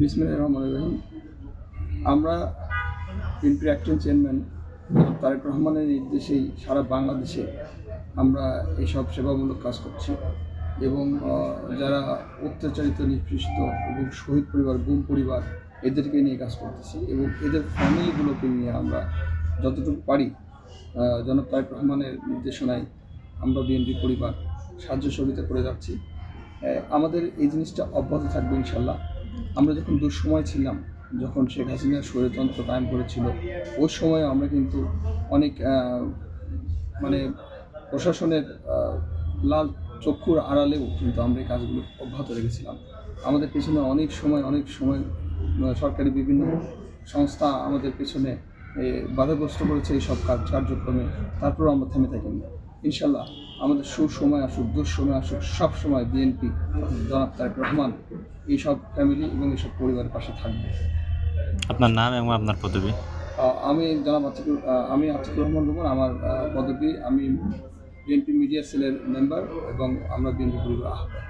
বিসমিল্লাহির রহমানির রহিম। আমরা বিএনপির অ্যাক্টিং চেয়ারম্যান তারেক রহমানের নির্দেশেই সারা বাংলাদেশে আমরা এইসব সেবামূলক কাজ করছি এবং যারা অত্যাচারিত, নিপৃষ্ট এবং শহীদ পরিবার, গুম পরিবার, এদেরকে নিয়ে কাজ করতেছি এবং এদের ফ্যামিলিগুলোকে নিয়ে আমরা যতটুকু পারি জনাব তারেক রহমানের নির্দেশনায় আমরা বিএনপি পরিবার সাহায্য সহযোগিতা করে যাচ্ছি। আমাদের এই জিনিসটা অব্যাহত থাকবে ইনশাল্লাহ। আমরা যখন দুঃসময় ছিলাম, যখন শেখ হাসিনা ষড়যন্ত্র কায়েম করেছিল, ওই সময় আমরা কিন্তু অনেক মানে প্রশাসনের লাল চক্ষুর আড়ালেও কিন্তু আমরা এই কাজগুলো অব্যাহত রেখেছিলাম। আমাদের পেছনে অনেক সময় অনেক সময় সরকারি বিভিন্ন সংস্থা আমাদের পেছনে বাধাগ্রস্ত করেছে এই সব কাজ, কার্যক্রমে। তারপরেও আমরা থেমে থাকিনি। ইনশাল্লাহ আমাদের সুসময় আসুক, দুঃসময় আসুক সব সময় বিএনপি, জনাব তারেক রহমান এইসব ফ্যামিলি এবং এইসব পরিবারের পাশে থাকবে। আপনার নাম এবং আপনার পদবি? আমি জনাব আতিকুর আমি আতিকুর রহমান রুমন আমার পদবি আমি বিএনপি মিডিয়া সেলের মেম্বার এবং আমরা বিএনপি পরিবার আহ্বায়ক।